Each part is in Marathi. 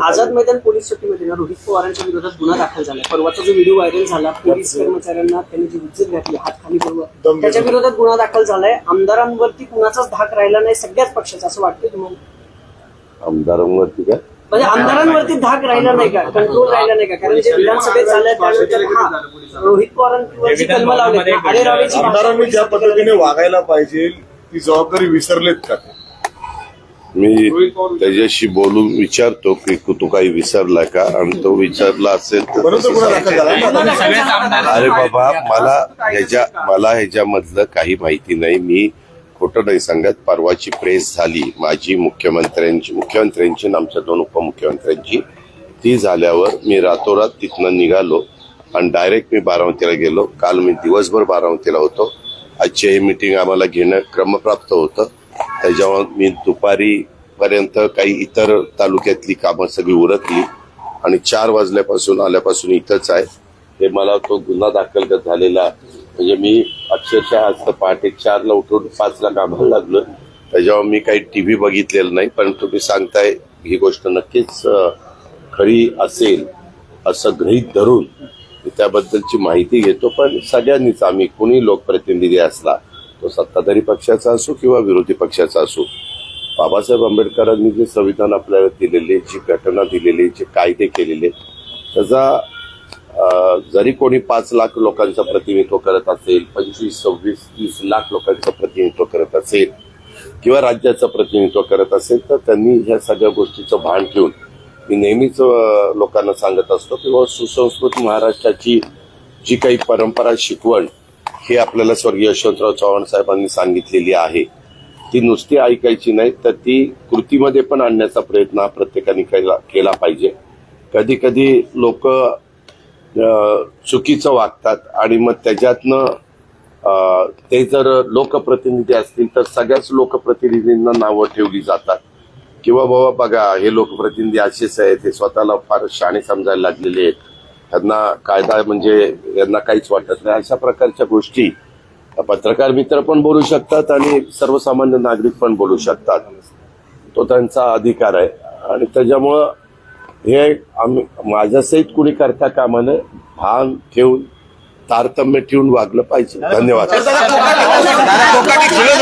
आझाद मैदान पोलीस चौकीमध्ये ना रोहित पवारांच्या विरोधात गुन्हा दाखल झाला. परवाचा जो व्हिडिओ व्हायरल झाला पोलीस कर्मचाऱ्यांना त्यांनी जी विद्युत घातली हात खाली करून त्याच्या विरोधात गुन्हा दाखल झालाय. आमदारांवरती कुणाचाच धाक राहिला नाही सगळ्याच पक्षाचा असं वाटतंय तुम्हाला? आमदारांवरती काय म्हणजे आमदारांवरती धाक राहिला नाही का? कंट्रोल राहिला नाही का? कारण जे विधानसभेत झालं त्यानंतर हा रोहित पवारांवर जी कलम लावली आमदारांनी ज्या पद्धतीने वागायला पाहिजे ती जबाबदारी विसरलेत का मी त्याच्याशी बोलून विचारतो की तू काही विसरलाय का? आणि तो विचारला असेल तर. अरे बाबा मला ह्याच्या मला ह्याच्यामधलं काही माहिती नाही. मी खोटं नाही सांगत. परवाची प्रेस झाली. माझी मुख्यमंत्र्यांची मुख्यमंत्र्यांची आणि आमच्या दोन उपमुख्यमंत्र्यांची. ती झाल्यावर मी रातोरात तिथनं निघालो. आणि डायरेक्ट मी बारामतीला गेलो. काल मी दिवसभर बारामतीला होतो. आजची ही मिटिंग आम्हाला घेणं क्रमप्राप्त होतं. त्याच्यामुळे मी दुपारी पर्यंत काही इतर तालुक्यातली कामं सगळी उरकली. आणि चार वाजल्यापासून आल्यापासून इथंच आहे. हे मला तो गुन्हा दाखल झालेला म्हणजे मी अक्षरशः आज तर पहाटे चारला उठून पाचला कामाला लागलो. त्याच्यावर मी काही टी व्ही बघितलेलं नाही पण तुम्ही सांगताय ही गोष्ट नक्कीच खरी असेल असं गृहीत धरून त्याबद्दलची माहिती घेतो. पण सगळ्यांनीच आम्ही कुणी लोकप्रतिनिधी असला तो सत्ताधारी पक्षाचा असो किंवा विरोधी पक्षाचा असो बाबासाहेब आंबेडकरांनी जे संविधान आपल्याला दिलेले जी घटना दिलेली जे कायदे केलेले त्याचा जरी कोणी पाच लाख लोकांचं प्रतिनिधित्व करत असेल पंचवीस सव्वीस तीस लाख लोकांचं प्रतिनिधित्व करत असेल किंवा राज्याचं प्रतिनिधित्व करत असेल तर त्यांनी ह्या सगळ्या गोष्टीचं भान ठेवून मी नेहमीच लोकांना सांगत असतो किंवा सुसंस्कृत महाराष्ट्राची जी काही परंपरा शिकवण हे आपल्याला स्वर्गीय यशवंतराव चव्हाण साहेबांनी सांगितलेली आहे. ती नुसती ऐकायची नाही तर ती कृतीमध्ये पण आणण्याचा प्रयत्न हा प्रत्येकाने केला केला पाहिजे. कधी कधी लोक चुकीचं वागतात आणि मग त्याच्यातनं ते जर लोकप्रतिनिधी असतील तर सगळ्याच लोकप्रतिनिधींना नावं ठेवली जातात. किंवा बाबा बघा हे लोकप्रतिनिधी असेच आहेत ते स्वतःला फार शाणे समजायला लागलेले आहेत. त्यांना कायदा म्हणजे यांना काहीच वाटत नाही. अशा प्रकारच्या गोष्टी पत्रकार मित्र पण बोलू शकतात आणि सर्वसामान्य नागरिक पण बोलू शकतात. तो त्यांचा अधिकार आहे. आणि त्याच्यामुळं हे आम्ही माझ्यासहित कुणी करता कामानं भान ठेवून तारतम्य ठेवून वागलं पाहिजे. धन्यवाद. कोकाटे खेळत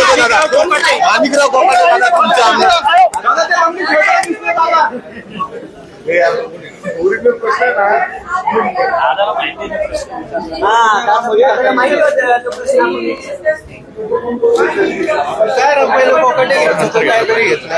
काय रंपायला तर काहीतरी घेतलं.